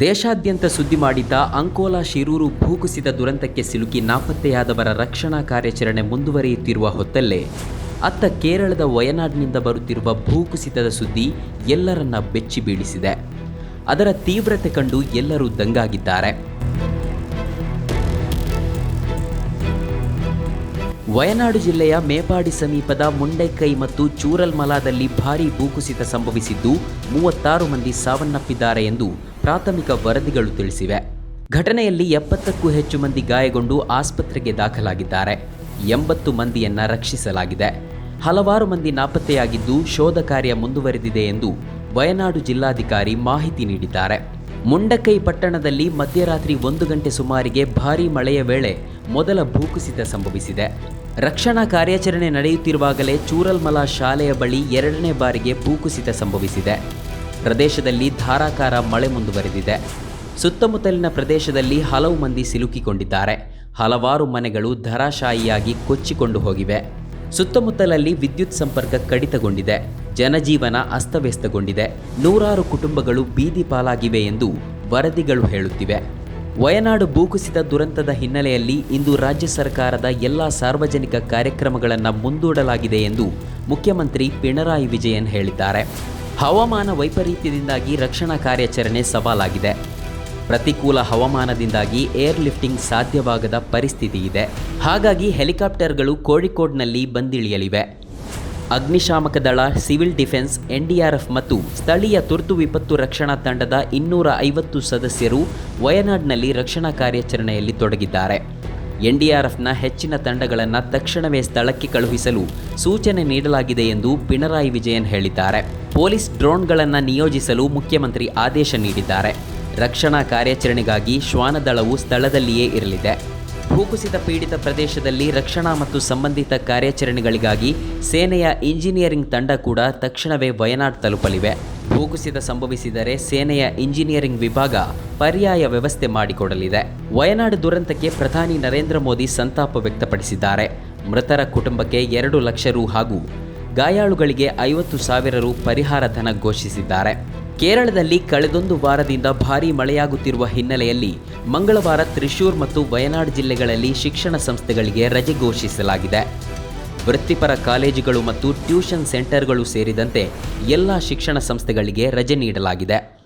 ದೇಶಾದ್ಯಂತ ಸುದ್ದಿ ಮಾಡಿದ್ದ ಅಂಕೋಲಾ ಶಿರೂರು ಭೂಕುಸಿತ ದುರಂತಕ್ಕೆ ಸಿಲುಕಿ ನಾಪತ್ತೆಯಾದವರ ರಕ್ಷಣಾ ಕಾರ್ಯಾಚರಣೆ ಮುಂದುವರಿಯುತ್ತಿರುವ ಹೊತ್ತಲ್ಲೇ ಅತ್ತ ಕೇರಳದ ವಯನಾಡ್ನಿಂದ ಬರುತ್ತಿರುವ ಭೂಕುಸಿತದ ಸುದ್ದಿ ಎಲ್ಲರನ್ನ ಬೆಚ್ಚಿ ಬೀಳಿಸಿದೆ ಅದರ ತೀವ್ರತೆ ಕಂಡು ಎಲ್ಲರೂ ದಂಗಾಗಿದ್ದಾರೆ. ವಯನಾಡು ಜಿಲ್ಲೆಯ ಮೇಪಾಡಿ ಸಮೀಪದ ಮುಂಡೈಕೈ ಮತ್ತು ಚೂರಲ್ಮಲಾದಲ್ಲಿ ಭಾರೀ ಭೂಕುಸಿತ ಸಂಭವಿಸಿದ್ದು ಮೂವತ್ತಾರು ಮಂದಿ ಸಾವನ್ನಪ್ಪಿದ್ದಾರೆ ಎಂದು ಪ್ರಾಥಮಿಕ ವರದಿಗಳು ತಿಳಿಸಿವೆ. ಘಟನೆಯಲ್ಲಿ ಎಪ್ಪತ್ತಕ್ಕೂ ಹೆಚ್ಚು ಮಂದಿ ಗಾಯಗೊಂಡು ಆಸ್ಪತ್ರೆಗೆ ದಾಖಲಾಗಿದ್ದಾರೆ. ಎಂಬತ್ತು ಮಂದಿಯನ್ನ ರಕ್ಷಿಸಲಾಗಿದೆ. ಹಲವಾರು ಮಂದಿ ನಾಪತ್ತೆಯಾಗಿದ್ದು ಶೋಧ ಕಾರ್ಯ ಮುಂದುವರೆದಿದೆ ಎಂದು ವಯನಾಡು ಜಿಲ್ಲಾಧಿಕಾರಿ ಮಾಹಿತಿ ನೀಡಿದ್ದಾರೆ. ಮುಂಡಕೈ ಪಟ್ಟಣದಲ್ಲಿ ಮಧ್ಯರಾತ್ರಿ ಒಂದು ಗಂಟೆ ಸುಮಾರಿಗೆ ಭಾರೀ ಮಳೆಯ ವೇಳೆ ಮೊದಲ ಭೂಕುಸಿತ ಸಂಭವಿಸಿದೆ. ರಕ್ಷಣಾ ಕಾರ್ಯಾಚರಣೆ ನಡೆಯುತ್ತಿರುವಾಗಲೇ ಚೂರಲ್ಮಲಾ ಶಾಲೆಯ ಬಳಿ ಎರಡನೇ ಬಾರಿಗೆ ಭೂಕುಸಿತ ಸಂಭವಿಸಿದೆ. ಪ್ರದೇಶದಲ್ಲಿ ಧಾರಾಕಾರ ಮಳೆ ಮುಂದುವರೆದಿದೆ. ಸುತ್ತಮುತ್ತಲಿನ ಪ್ರದೇಶದಲ್ಲಿ ಹಲವು ಮಂದಿ ಸಿಲುಕಿಕೊಂಡಿದ್ದಾರೆ. ಹಲವಾರು ಮನೆಗಳು ಧರಾಶಾಯಿಯಾಗಿ ಕೊಚ್ಚಿಕೊಂಡು ಹೋಗಿವೆ. ಸುತ್ತಮುತ್ತಲಲ್ಲಿ ವಿದ್ಯುತ್ ಸಂಪರ್ಕ ಕಡಿತಗೊಂಡಿದೆ. ಜನಜೀವನ ಅಸ್ತವ್ಯಸ್ತಗೊಂಡಿದೆ. ನೂರಾರು ಕುಟುಂಬಗಳು ಬೀದಿ ಪಾಲಾಗಿವೆ ಎಂದು ವರದಿಗಳು ಹೇಳುತ್ತಿವೆ. ವಯನಾಡು ಭೂಕುಸಿತ ದುರಂತದ ಹಿನ್ನೆಲೆಯಲ್ಲಿ ಇಂದು ರಾಜ್ಯ ಸರ್ಕಾರದ ಎಲ್ಲ ಸಾರ್ವಜನಿಕ ಕಾರ್ಯಕ್ರಮಗಳನ್ನು ಮುಂದೂಡಲಾಗಿದೆ ಎಂದು ಮುಖ್ಯಮಂತ್ರಿ ಪಿಣರಾಯಿ ವಿಜಯನ್ ಹೇಳಿದ್ದಾರೆ. ಹವಾಮಾನ ವೈಪರೀತ್ಯದಿಂದಾಗಿ ರಕ್ಷಣಾ ಕಾರ್ಯಾಚರಣೆ ಸವಾಲಾಗಿದೆ. ಪ್ರತಿಕೂಲ ಹವಾಮಾನದಿಂದಾಗಿ ಏರ್ ಲಿಫ್ಟಿಂಗ್ ಸಾಧ್ಯವಾಗದ ಪರಿಸ್ಥಿತಿ ಇದೆ. ಹಾಗಾಗಿ ಹೆಲಿಕಾಪ್ಟರ್ಗಳು ಕೋಳಿಕೋಡ್ನಲ್ಲಿ ಬಂದಿಳಿಯಲಿವೆ. ಅಗ್ನಿಶಾಮಕ ದಳ, ಸಿವಿಲ್ ಡಿಫೆನ್ಸ್, ಎನ್ಡಿಆರ್ಎಫ್ ಮತ್ತು ಸ್ಥಳೀಯ ತುರ್ತು ವಿಪತ್ತು ರಕ್ಷಣಾ ತಂಡದ ಇನ್ನೂರ ಐವತ್ತು ಸದಸ್ಯರು ವಯನಾಡ್ನಲ್ಲಿ ರಕ್ಷಣಾ ಕಾರ್ಯಾಚರಣೆಯಲ್ಲಿ ತೊಡಗಿದ್ದಾರೆ. ಎನ್ಡಿಆರ್ಎಫ್ನ ಹೆಚ್ಚಿನ ತಂಡಗಳನ್ನು ತಕ್ಷಣವೇ ಸ್ಥಳಕ್ಕೆ ಕಳುಹಿಸಲು ಸೂಚನೆ ನೀಡಲಾಗಿದೆ ಎಂದು ಪಿಣರಾಯಿ ವಿಜಯನ್ ಹೇಳಿದ್ದಾರೆ. ಪೊಲೀಸ್ ಡ್ರೋನ್ಗಳನ್ನು ನಿಯೋಜಿಸಲು ಮುಖ್ಯಮಂತ್ರಿ ಆದೇಶ ನೀಡಿದ್ದಾರೆ. ರಕ್ಷಣಾ ಕಾರ್ಯಾಚರಣೆಗಾಗಿ ಶ್ವಾನದಳವು ಸ್ಥಳದಲ್ಲಿಯೇ ಇರಲಿದೆ. ಭೂಕುಸಿತ ಪೀಡಿತ ಪ್ರದೇಶದಲ್ಲಿ ರಕ್ಷಣಾ ಮತ್ತು ಸಂಬಂಧಿತ ಕಾರ್ಯಾಚರಣೆಗಳಿಗಾಗಿ ಸೇನೆಯ ಇಂಜಿನಿಯರಿಂಗ್ ತಂಡ ಕೂಡ ತಕ್ಷಣವೇ ವಯನಾಡ್ ತಲುಪಲಿವೆ. ಭೂಕುಸಿತ ಸಂಭವಿಸಿದರೆ ಸೇನೆಯ ಇಂಜಿನಿಯರಿಂಗ್ ವಿಭಾಗ ಪರ್ಯಾಯ ವ್ಯವಸ್ಥೆ ಮಾಡಿಕೊಡಲಿದೆ. ವಯನಾಡ್ ದುರಂತಕ್ಕೆ ಪ್ರಧಾನಿ ನರೇಂದ್ರ ಮೋದಿ ಸಂತಾಪ ವ್ಯಕ್ತಪಡಿಸಿದ್ದಾರೆ. ಮೃತರ ಕುಟುಂಬಕ್ಕೆ ಎರಡು ಲಕ್ಷ ರು ಹಾಗೂ ಗಾಯಾಳುಗಳಿಗೆ ಐವತ್ತು ಸಾವಿರ ರು ಪರಿಹಾರ ಧನ ಘೋಷಿಸಿದ್ದಾರೆ. ಕೇರಳದಲ್ಲಿ ಕಳೆದೊಂದು ವಾರದಿಂದ ಭಾರೀ ಮಳೆಯಾಗುತ್ತಿರುವ ಹಿನ್ನೆಲೆಯಲ್ಲಿ ಮಂಗಳವಾರ ತ್ರಿಶೂರ್ ಮತ್ತು ವಯನಾಡ್ ಜಿಲ್ಲೆಗಳಲ್ಲಿ ಶಿಕ್ಷಣ ಸಂಸ್ಥೆಗಳಿಗೆ ರಜೆ ಘೋಷಿಸಲಾಗಿದೆ. ವೃತ್ತಿಪರ ಕಾಲೇಜುಗಳು ಮತ್ತು ಟ್ಯೂಷನ್ ಸೆಂಟರ್ಗಳು ಸೇರಿದಂತೆ ಎಲ್ಲ ಶಿಕ್ಷಣ ಸಂಸ್ಥೆಗಳಿಗೆ ರಜೆ ನೀಡಲಾಗಿದೆ.